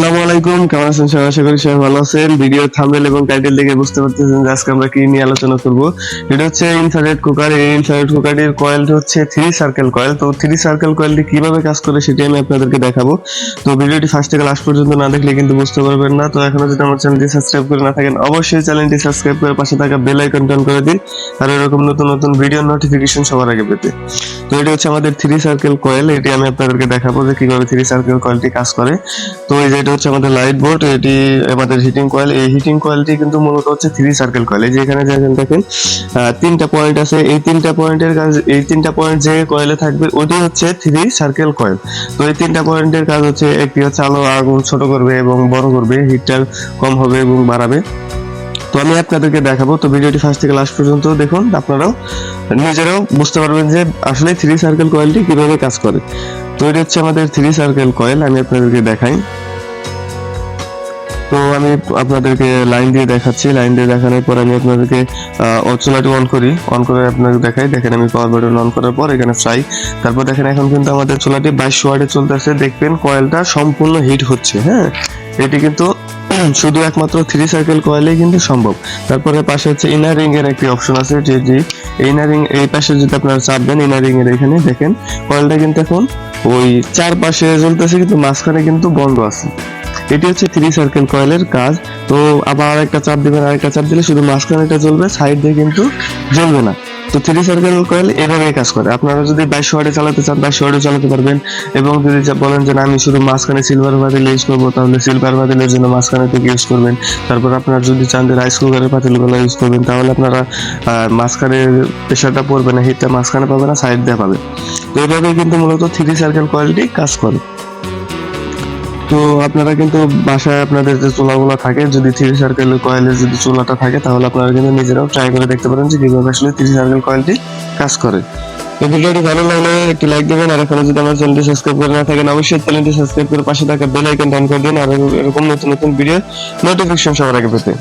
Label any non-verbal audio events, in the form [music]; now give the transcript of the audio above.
আসসালামু আলাইকুম, কেমন আছেন সবাই? আশা করি সবাই ভালো আছেন। ভিডিও এবং টাইটেল দেখে বুঝতে পারতেছেন যে আজকে আমরা কি নিয়ে আলোচনা করব। এটা হচ্ছে ইনফ্রারেড কুকার এই ইনফ্রারেড কুকারটির হচ্ছে থ্রি সার্কেল কয়েল তো থ্রি সার্কেল কয়েলটি কীভাবে কাজ করে সেটি আমি আপনাদেরকে দেখাবো। তো ভিডিওটি ফার্স্ট থেকে লাস্ট পর্যন্ত না দেখলে কিন্তু বুঝতে পারবেন না। তো এখনও যদি আমার চ্যানেলটি সাবস্ক্রাইব করে না থাকেন, অবশ্যই চ্যানেলটি সাবস্ক্রাইব করে পাশে থাকা বেল আইকন অন করে দিন। আর এরকম নতুন নতুন ভিডিও নোটিফিকেশন সবার আগে পেতে। তো হচ্ছে আমাদের থ্রি সার্কেল কয়েল এটি আমি আপনাদেরকে দেখাবো যে কীভাবে থ্রি সার্কেল কয়েলটি কাজ করে। তো এই যে এটা হচ্ছে আমাদের লাইট বোর্ড এটি আমাদের হিটিং কয়েল এই হিটিং কয়েলটি কিন্তু মূলত হচ্ছে থ্রি সার্কেল কয়েল এই যে এখানে যেখানে দেখেন তিনটা পয়েন্ট আছে। এই তিনটা পয়েন্টের কাজ, এই তিনটা পয়েন্ট যে কয়েলে থাকবে, ওটি হচ্ছে থ্রি সার্কেল কয়েল তো এই তিনটা পয়েন্টের কাজ হচ্ছে একটি হচ্ছে আলো আগুন ছোট করবে এবং বড় করবে হিটটা কম হবে এবং বাড়াবে। তো আমি আপনাদেরকে দেখাবো। তো ভিডিওটি ফার্স্ট থেকে লাস্ট পর্যন্ত দেখুন, আপনারাও নিজেরাও বুঝতে পারবেন যে আসলে থ্রি সার্কেল কয়েলটি কীভাবে কাজ করে। তো এটা হচ্ছে আমাদের থ্রি সার্কেল কয়েল আমি আপনাদেরকে দেখাই। তো আমি আপনাদেরকে লাইন দিয়ে দেখাচ্ছি। লাইন দিয়ে দেখানোর পর আমি আপনাদেরকে চুলাটি অন করি। অন করে আপনাকে দেখাই। দেখেন আমি পাওয়ার বাটন অন করার পর এখানে ফ্রাই তারপর দেখেন এখন কিন্তু আমাদের চুলাটি বাইশ ওয়ার্ডে চলতেছে। দেখবেন কয়েলটা সম্পূর্ণ হিট হচ্ছে হ্যাঁ? এটি কিন্তু [clears throat] শুধু একমাত্র থ্রি সার্কেল কয়েলেই কিন্তু সম্ভব। তারপরে পাশে হচ্ছে ইনার এর একটি অপশন আছে, যে যে ইনার এই পাশে যদি আপনারা চাপ দেন ইনার এর এখানে দেখেন কয়েলটা কিন্তু এখন ওই চার পাশে জ্বলতেছে, কিন্তু মাঝখানে কিন্তু বন্ধ আছে। এটি হচ্ছে থ্রি সার্কেল কয়েলের কাজ। তো আবার আরেকটা চাপ দিবেন, আরেকটা চাপ দিলে শুধু মাঝখানেটা জ্বলবে সাইড দিয়ে কিন্তু জ্বলবে না। তো থ্রি সার্কেল কয়েল এভাবে কাজ করে। আপনারা যদি বাইশ ওয়ার্ডে চালাতে চান, বাইশ ওয়ার্ডে চালাতে পারবেন। এবং যদি বলেন যে আমি শুধু মাঝখানে সিলভার পাতিল ইউজ করব, তাহলে সিলভার পাতিলের জন্য মাঝখানে থেকে ইউজ করবেন। তারপর আপনারা যদি চান যে রাইস কুকারের পাতিলগুলো ইউজ করবেন, তাহলে আপনারা মাঝখানে প্রেশারটা পড়বে না হিটটা মাঝখানে পাবে না সাইড দিয়ে পাবে। তো এইভাবে কিন্তু মূলত থ্রি সার্কেল কয়েলটি কাজ করে। তো আপনারা কিন্তু বাসায় আপনাদের যে চুলাগুলো থাকে, যদি থ্রি সার্কেল কয়েলের যদি চুলাটা থাকে, তাহলে আপনারা কিন্তু নিজেরাও ট্রাই করে দেখতে পারেন যে কীভাবে আসলে থ্রি সার্কেল কয়েলটি কাজ করে। তো ভিডিওটি ভালো লাগলে একটি লাইক দেবেন, আর এখনও যদি আমার চ্যানেলটি সাবস্ক্রাইব করে না থাকেন, অবশ্যই চ্যানেলটি সাবস্ক্রাইব করে পাশে থাকা বেল আইকন অন করে দিন আর এরকম নতুন নতুন ভিডিও নোটিফিকেশন সবার আগে পেতে।